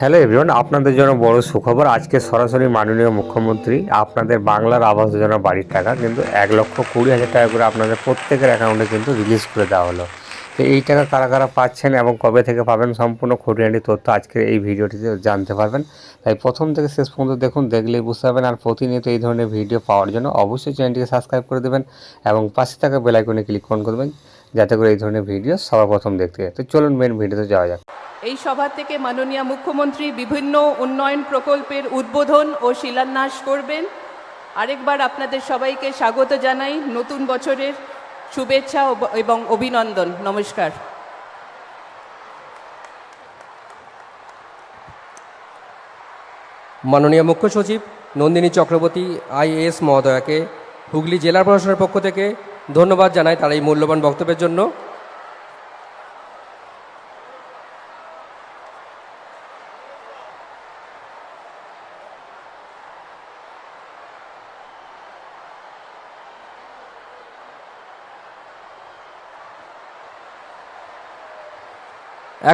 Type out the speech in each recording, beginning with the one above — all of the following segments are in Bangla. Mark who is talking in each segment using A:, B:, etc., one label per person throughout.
A: হ্যালো এভরিওয়ান আপনাদের জন্য বড় সুখবর, আজকে সরাসরি মাননীয় মুখ্যমন্ত্রী আপনাদের বাংলার আবাস যোজনা বাড়ির টাকা কিন্তু এক লক্ষ কুড়ি হাজার টাকা করে আপনাদের প্রত্যেকের অ্যাকাউন্টে কিন্তু রিলিজ করে দেওয়া হলো। তো এই টাকা কারা কারা পাচ্ছেন এবং কবে থেকে পাবেন সম্পূর্ণ খুঁটিনাটি তথ্য আজকের এই ভিডিওটিতে জানতে পারবেন। তাই প্রথম থেকে শেষ পর্যন্ত দেখুন, দেখলেই বুঝতে পারবেন। আর প্রতিনিয়ত এই ধরনের ভিডিও পাওয়ার জন্য অবশ্যই চ্যানেলটিকে সাবস্ক্রাইব করে দেবেন এবং পাশে থাকা বেল আইকনে ক্লিক অন করবেন। যাতে করে এই ধরনের ভিডিও সবার প্রথম দেখতে। তো চলুন মেন ভিডিওতে যাওয়া যাক।
B: এই সভা থেকে মাননীয় মুখ্যমন্ত্রী বিভিন্ন উন্নয়ন প্রকল্পের উদ্বোধন ও শিলান্যাস করবেন। আরেকবার আপনাদের সবাইকে স্বাগত জানাই নতুন বছরের শুভেচ্ছা এবং অভিনন্দন। নমস্কার।
C: মাননীয় মুখ্য সচিব নন্দিনী চক্রবর্তী আইএএস মহোদয়াকে হুগলি জেলা প্রশাসনের পক্ষ থেকে ধন্যবাদ জানাই তার এই মূল্যবান বক্তব্যের জন্য।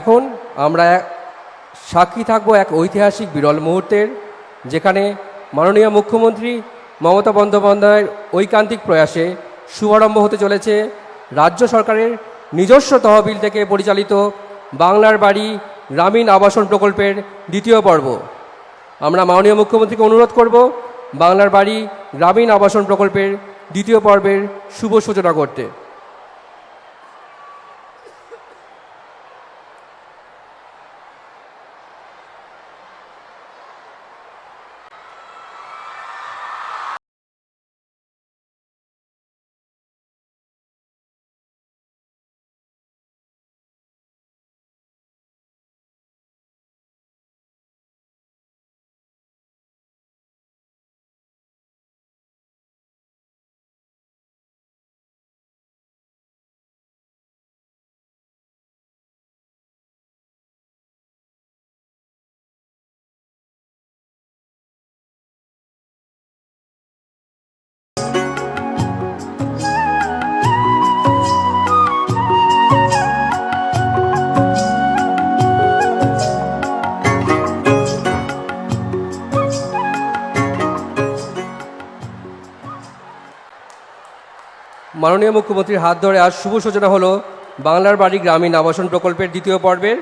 C: এখন আমরা সাক্ষী থাকব এক ঐতিহাসিক বিরল মুহূর্তের, যেখানে মাননীয় মুখ্যমন্ত্রী মমতা বন্দ্যোপাধ্যায়ের ঐকান্তিক প্রয়াসে শুভারম্ভ হতে চলেছে। রাজ্য সরকারের নিজস্ব তহবিল থেকে পরিচালিত বাংলার বাড়ি গ্রামীণ আবাসন প্রকল্পের দ্বিতীয় পর্ব। আমরা মাননীয় মুখ্যমন্ত্রীকে অনুরোধ করব বাংলার বাড়ি গ্রামীণ আবাসন প্রকল্পের দ্বিতীয় পর্বের শুভ সূচনা করতে। মাননীয় মুখ্যমন্ত্রীর হাত ধরে আজ শুভ সূচনা হলো বাংলার বাড়ি গ্রামীণ আবাসন প্রকল্পের দ্বিতীয় পর্বের।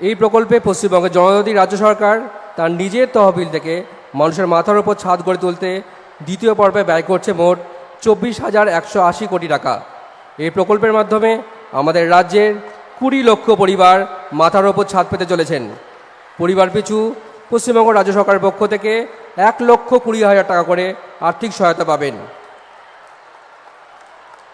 C: এই প্রকল্পে পশ্চিমবঙ্গের জনজাতি রাজ্য সরকার তার নিজের তহবিল থেকে মানুষের মাথার ওপর ছাদ গড়ে তুলতে দ্বিতীয় পর্বে ব্যয় করছে মোট চব্বিশ হাজার একশো আশি কোটি টাকা। এই প্রকল্পের মাধ্যমে আমাদের রাজ্যের কুড়ি লক্ষ পরিবার মাথার ওপর ছাদ পেতে চলেছেন। পরিবার পিছু পশ্চিমবঙ্গ রাজ্য সরকারের পক্ষ থেকে এক লক্ষ কুড়ি হাজার টাকা করে আর্থিক সহায়তা পাবেন।